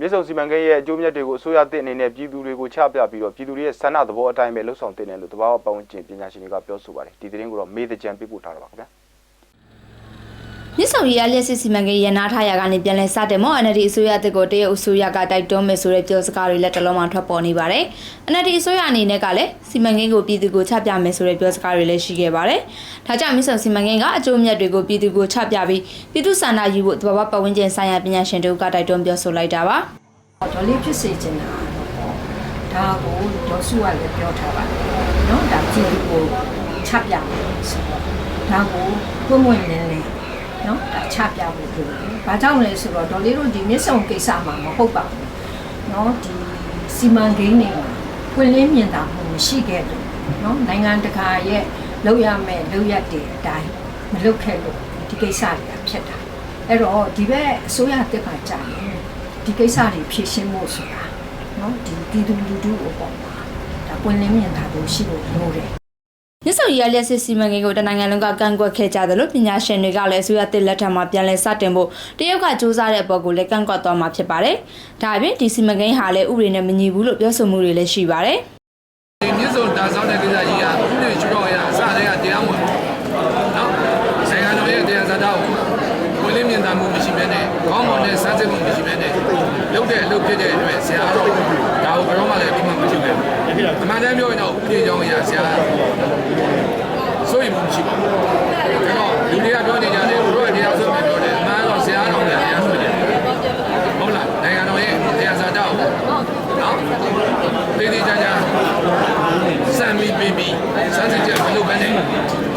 မြစ်ဆုံစီမံကိန်းရဲ့အကျိုးမြတ်တွေကိုအစိုးရသစ်အနေနဲ့ပြည်သူတွေကိုချပြပြီးတော့ပြည်သူတွေရဲ့ဆန္ဒသဘောအတိုင်းပဲလှုပ်ဆောင်တင်တယ်လို့တဘာဝပတ်ဝန်းကျင်ပညာရှင်တွေကပြောဆိုပါတယ်ဒီသတင်းကိုတော့မေးတဲ့ကြံပြပို့ထားတာပါခင်ဗျာ မြစ်ဆုံရီယာလျက်စစ်စီမံကိန်းရန်နာထားရာကနေပြန်လည်စတင်မော့ NLD အစိုးရတက်ကိုတရုတ်အစိုးရကတိုက်တွန်းမယ်ဆိုတဲ့ပြောစကားတွေလက်တလုံးမှထွက်ပေါ်နေပါတယ်။ NLD အစိုးရအနေနဲ့ကလည်းစီမံကိန်းကိုပြည်သူကိုချပြမယ်ဆိုတဲ့ပြောစကားတွေလည်းရှိခဲ့ပါတယ်။ဒါကြောင့်မြစ်ဆုံစီမံကိန်းကအကျိုးမြတ်တွေကိုပြည်သူကိုချပြပြီးပြည်သူစန္ဒယူဖို့တဘာဝပတ်ဝန်းကျင်ဆိုင်ရာပညာရှင်တို့ကတိုက်တွန်းပြောဆိုလိုက်တာပါ။ဒေါ်လေးဖြစ်စေချင်တာတော့ဒါကိုဒေါ်စုကလည်းပြောထားပါတယ်။နော်ဒါပြည်သူကိုချပြမယ်ဆိုတော့ဒါကိုပွင့်ပွင့်လင်းလင်း နော်ဒါချပြဖို့လိုတယ်။ဘာကြောင့်လဲဆိုတော့ဒေါ်လေးတို့ဒီမြစ်ဆုံကိစ္စမှာမဟုတ်ပါဘူး။နော်ဒီစီမံကိန်းတွေမှာပွင့်လင်းမြင်သာမှုမရှိခဲ့ဘူး။နော်နိုင်ငံတကာရဲ့လုပ်ရမယ့်လုပ်ရတဲ့အတိုင်းမလုပ်ခဲ့လို့ဒီကိစ္စတွေကဖြစ်တာ။အဲ့တော့ဒီဘက်အစိုးရတက်ပါကြတယ်။ဒီကိစ္စတွေဖြေရှင်းဖို့ဆိုတာနော်ဒီပြည်သူလူထုအပေါ်မှာဒါပွင့်လင်းမြင်သာမှုရှိဖို့လိုတယ် မြစ်ဆုံရီရလျက်စစ်စီမံကိန်းကိုတနိုင်ငံလုံးကကန့်ကွက်ခဲ့ကြတယ်လို့ပညာရှင်တွေကလည်းအစိုးရတစ်လက်ထက်မှာပြန်လည်စတင်ဖို့တရုတ်ကစူးစမ်းတဲ့အပေါ်ကိုလည်းကန့်ကွက်သွားမှာဖြစ်ပါတယ်။ဒါအပြင်ဒီစီမံကိန်းဟာလည်းဥပဒေနဲ့မညီဘူးလို့ပြောဆိုမှုတွေလည်းရှိပါတယ်။ဒီမြစ်စုံတာဆောက်တဲ့ကိစ္စကြီးကဥပဒေကျွတော်ရအစတည်းကတရားမဝင်ဘူး။နော်။နိုင်ငံတော်ရဲ့တရားစတာကိုဝင်လင်းမြင်သာမှုမရှိဘဲနဲ့ခေါင်းပေါ်နဲ့စမ်းစစ်မှုမရှိဘဲနဲ့လုပ်တဲ့အလုပ်ဖြစ်တဲ့အတွက်ဆရာတော်ဒါကိုဘယ်တော့မှလည်းဒီမှာမ ရှိပဲ။အမှန်တမ်းပြောရင်တော့ဥပဒေကြောင်းအရာဆရာစိုးရိမ်မှုမရှိပါဘူး။ဒါတော့လူတွေကပြောနေကြတယ်ဘုရားတရားဆိုပြီးပြောတယ်အမှန်တော့ဆရာတော်လည်းတရားဆိုတယ်။ဟုတ်လားနိုင်ငံတော်ရဲ့တရားစတာကိုနော်သေသေးချာချာစံမီပေးပြီးစမ်းစစ်ချက်မလုပ်ဘဲနဲ့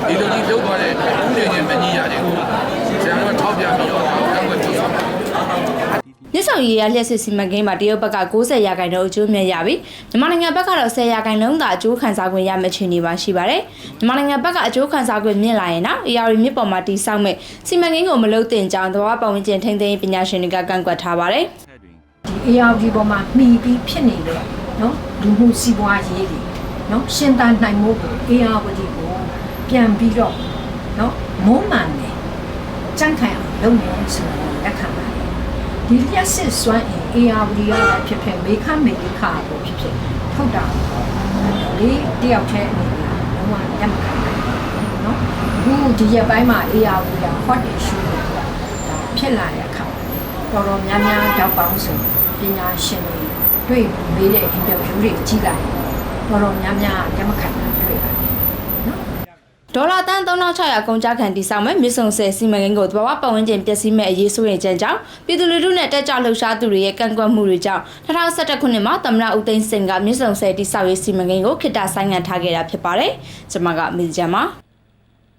ဒီလိုကြီးလုပ်သွားတဲ့အတွက်ဥပဒေချင်းမညီရတယ်ကိုဆရာတော်ထောက်ပြပြီးတော့ဒါကိုကောက်ွယ်ထုတ်ဆောင်တယ် မြစ် ဆောင်ရေးရလျှက်စစ်စီမံကိန်းမှာတရုတ်ဘက်က90ရာခိုင်နှုန်းအကျိုးမြတ်ရပြီးမြန်မာနိုင်ငံဘက်ကတော့10ရာခိုင်နှုန်းသာအကျိုးခံစားခွင့်ရမယ့်အခြေအနေပါရှိပါတယ်။မြန်မာနိုင်ငံဘက်ကအကျိုးခံစားခွင့်မြင့်လာရင်တော့ AR မြစ်ပေါ်မှာတိစောက်မဲ့စီမံကိန်းကိုမလုပ်တင်ကြောင်းသဘာဝပတ်ဝန်းကျင်ထိန်းသိမ်းပညာရှင်တွေကကန့်ကွက်ထားပါတယ်။ AR ပေါ်မှာမှီပြီးဖြစ်နေတဲ့နော်လူမှုစီးပွားရေးတွေနော်ရှင်းတန်းနိုင်မှုကို AR ကိုပြန်ပြီးတော့နော်မုံမှန်တယ်စံခိုင်အောင်လုပ်နေဆိုတော့လက်ခံပါ ဒီလျှက်စစ်စွမ်းအင် ARD ရတာဖြစ်ဖြစ်မေခမေခါကိုဖြစ်ဖြစ်ထုတ်တာပေါ့လေတယောက်တည်းအနေနဲ့လုံးဝလက်မခံနိုင်ဘူးเนาะအခုဒီရက်ပိုင်းမှာ ARD က hot issue တွေဒါဖြစ်လာတဲ့အခါ တော်တော်များများတောက်ပေါင်းစုံပညာရှင်တွေတွေ့မေးတဲ့ interview တွေကြည့်လိုက်တော်တော်များများလက်မခံတာတွေ့ပါတယ်နော် ဒေါ်လာတန်3600ကုန်ကြခံတိစောက်မဲ့မြစ်ဆုံဆယ်စီမံကိန်းကိုသဘာဝပတ်ဝန်းကျင်ပျက်စီးမဲ့အရေးဆိုရင်ကြံကြောင်းပြည်သူလူထုနဲ့တက်ကြလှုပ်ရှားသူတွေရဲ့ကန့်ကွက်မှုတွေကြောင့်2011ခုနှစ်မှာသမ္မတဦးသိန်းစိန်ကမြစ်ဆုံဆယ်တိစောက်ရေးစီမံကိန်းကိုခေတ္တဆိုင်းငံ့ထားခဲ့တာဖြစ်ပါတယ်။ကျွန်မကမေဂျာမှာ